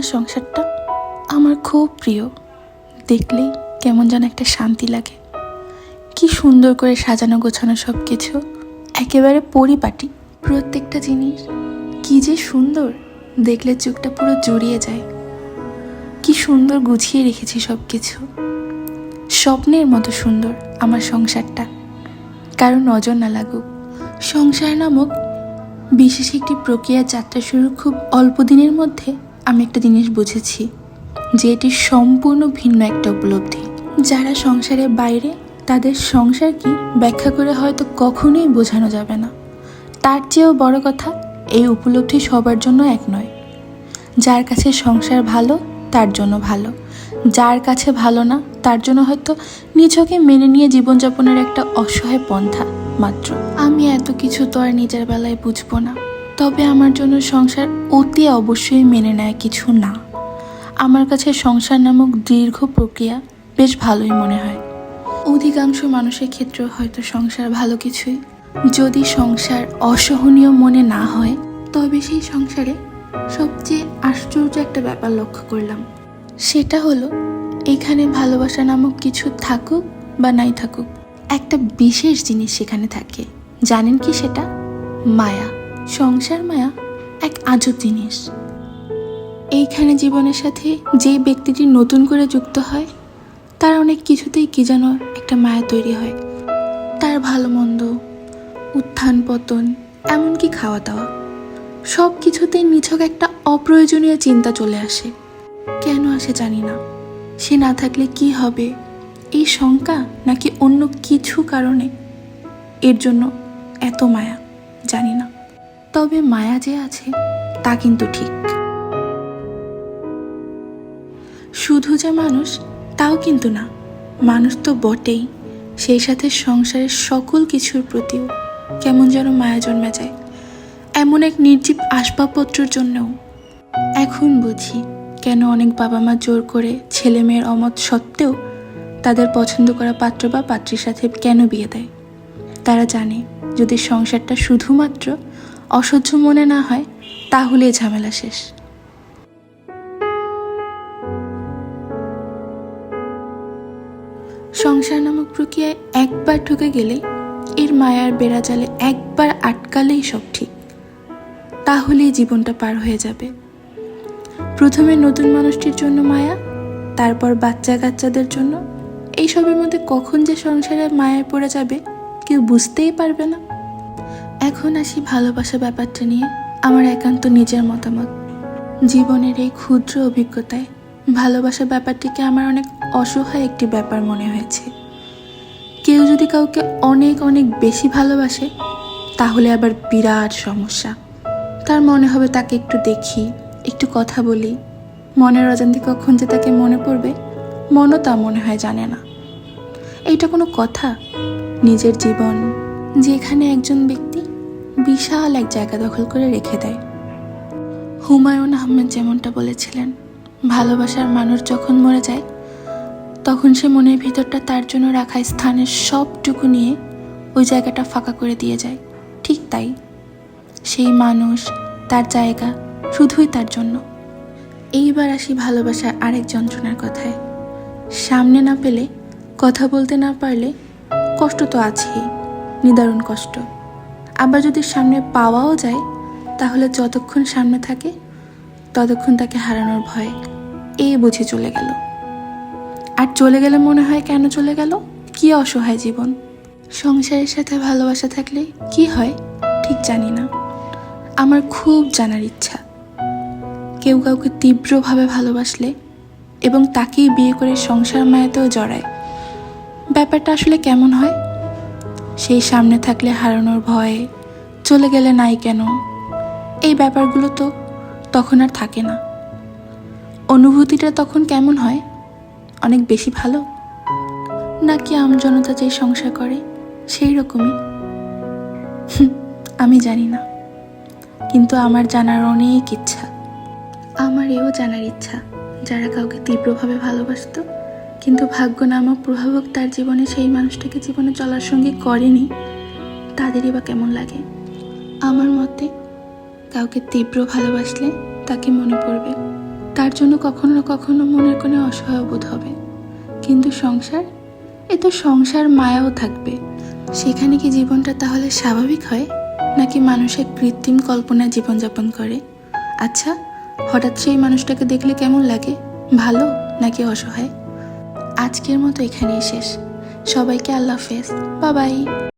আমার সংসারটা আমার খুব প্রিয়। দেখলেই কেমন যেন একটা শান্তি লাগে। কি সুন্দর করে সাজানো গোছানো সব কিছু একেবারে পরিপাটি। প্রত্যেকটা জিনিস কি যে সুন্দর। দেখলে চোখটা পুরো জড়িয়ে যায়। কি সুন্দর গুছিয়ে রেখেছি সব কিছু স্বপ্নের মতো সুন্দর আমার সংসারটা। কারও নজর না লাগুক। সংসার নামক বিশেষ একটি প্রক্রিয়ার যাত্রা শুরু খুব অল্প দিনের মধ্যে। আমি একটা জিনিস বুঝেছি, যে এটি সম্পূর্ণ ভিন্ন একটা উপলব্ধি। যারা সংসারের বাইরে, তাদের সংসার কি ব্যাখ্যা করে হয়তো কখনোই বোঝানো যাবে না। তার চেয়েও বড় কথা, এই উপলব্ধি সবার জন্য এক নয়। যার কাছে সংসার ভালো, তার জন্য ভালো। যার কাছে ভালো না, তার জন্য হয়তো নিজকে মেনে নিয়ে জীবনযাপনের একটা অসহায় পন্থা মাত্র। আমি এত কিছু তো আর নিজের বেলায় বুঝব না। তবে আমার জন্য সংসার অতি অবশ্যই মেনে নেয় কিছু না। আমার কাছে সংসার নামক দীর্ঘ প্রক্রিয়া বেশ ভালোই মনে হয়। অধিকাংশ মানুষের ক্ষেত্রেও হয়তো সংসার ভালো কিছুই। যদি সংসার অসহনীয় মনে না হয়, তবে সেই সংসারে সবচেয়ে আশ্চর্য একটা ব্যাপার লক্ষ্য করলাম। সেটা হলো, এখানে ভালোবাসা নামক কিছু থাকুক বা নাই থাকুক, একটা বিশেষ জিনিস সেখানে থাকে। জানেন কি সেটা? মায়া। সংসার মায়া এক আজব জিনিস। এইখানে জীবনের সাথে যে ব্যক্তিটি নতুন করে যুক্ত হয়, তার অনেক কিছুতেই কি যেন একটা মায়া তৈরি হয়। তার ভালো মন্দ, উত্থান পতন, এমনকি খাওয়া দাওয়া সব কিছুতেই নিছক একটা অপ্রয়োজনীয় চিন্তা চলে আসে। কেন আসে জানি না। সে না থাকলে কি হবে? এই শঙ্কা নাকি অন্য কিছু কারণে? এর জন্য এত মায়া, জানি না। তবে মায়া যে আছে, তা কিন্তু ঠিক। শুধু যে মানুষ, তাও কিন্তু না। মানুষ তো বটেই, সেই সাথে সংসারের সকল কিছুর প্রতিও কেমন যেন মায়া জন্মে যায়। এমন এক নির্জীব আসবাবপত্রের জন্যও। এখন বুঝি কেন অনেক বাবা মা জোর করে ছেলে মেয়ের অমত সত্ত্বেও তাদের পছন্দ করা পাত্র বা পাত্রীর সাথে কেন বিয়ে দেয়? তারা জানে যদি সংসারটা শুধুমাত্র অসহ্য মনে না হয়, তাহলে ঝামেলা শেষ। সংসার নামক প্রক্রিয়ায় একবার ঢুকে গেলে এর মায়ার বেড়া জালে একবার আটকালেই সব ঠিক। তাহলেই জীবনটা পার হয়ে যাবে। প্রথমে নতুন মানুষটির জন্য মায়া, তারপর বাচ্চা কাচ্চাদের জন্য। এইসবের মধ্যে কখন যে সংসারে মায়ায় পড়ে যাবে কেউ বুঝতেই পারবে না। এখন আসি ভালোবাসা ব্যাপারটা নিয়ে আমার একান্ত নিজের মতামত। জীবনের এই ক্ষুদ্র অভিজ্ঞতায় ভালোবাসা ব্যাপারটিকে আমার অনেক অসহায় একটি ব্যাপার মনে হয়েছে। কেউ যদি কাউকে অনেক অনেক বেশি ভালোবাসে, তাহলে আবার বিরাট সমস্যা। তার মনে হবে তাকে একটু দেখি, একটু কথা বলি। মনের অজান্তে কখন যে তাকে মনে পড়বে, মনও তা মনে হয় জানে না। এইটা কোনো কথা? নিজের জীবন, যেখানে একজন ব্যক্তি বিশাল এক জায়গা দখল করে রেখে দেয়। হুমায়ুন আহমেদ যেমনটা বলেছিলেন, ভালোবাসার মানুষ যখন মরে যায়, তখন সে মনের ভিতরটা তার জন্য রাখা স্থানের সবটুকু নিয়ে ওই জায়গাটা ফাঁকা করে দিয়ে যায়। ঠিক তাই, সেই মানুষ, তার জায়গা শুধুই তার জন্য। এইবার আসি ভালোবাসার আরেক যন্ত্রণার কথায়। সামনে না পেলে, কথা বলতে না পারলে কষ্ট তো আছেই, নিদারুণ কষ্ট। আবার যদি সামনে পাওয়াও যায়, তাহলে যতক্ষণ সামনে থাকে, ততক্ষণ তাকে হারানোর ভয় এই বুঝে চলে গেল। আর চলে গেলে মনে হয় কেন চলে গেল? কি অসহায় জীবন। সংসারের সাথে ভালোবাসা থাকলে কি হয় ঠিক জানি না। আমার খুব জানার ইচ্ছা। কেউ কাউকে তীব্রভাবে ভালোবাসলে এবং তাকেই বিয়ে করে সংসার মায়াতেও জড়ায়। ব্যাপারটা আসলে কেমন হয়? সেই সামনে থাকলে হারানোর ভয়ে। চলে গেলে নাই কেন? এই ব্যাপারগুলো তো তখন আর থাকে না। অনুভূতিটা তখন কেমন হয়? অনেক বেশি ভালো? নাকি আমজনতা যে সংসার করে, সেই রকমই? আমি জানি না। কিন্তু আমার জানার অনেক ইচ্ছা। আমার এও জানার ইচ্ছা, যারা কাউকে তীব্রভাবে ভালোবাসতো। কিন্তু ভাগ্য নামক প্রভাবক তার জীবনে সেই মানুষটাকে জীবনে চলার সঙ্গে করেনি। তাদেরই বা কেমন লাগে? আমার মতে, কাউকে তীব্র ভালোবাসলে তাকে মনে পড়বে। তার জন্য কখনো না কখনো মনের কোনো অসহায় বোধ হবে। কিন্তু সংসার? এ তো সংসার মায়াও থাকবে। সেখানে কি জীবনটা তাহলে স্বাভাবিক হয়? নাকি মানুষের কৃত্রিম কল্পনায় জীবনযাপন করে? আচ্ছা হঠাৎ সেই মানুষটাকে দেখলে কেমন লাগে? ভালো নাকি অসহায়? আজকের মতো এখানেই শেষ। সবাইকে আল্লাহ হাফেজ। বাবাই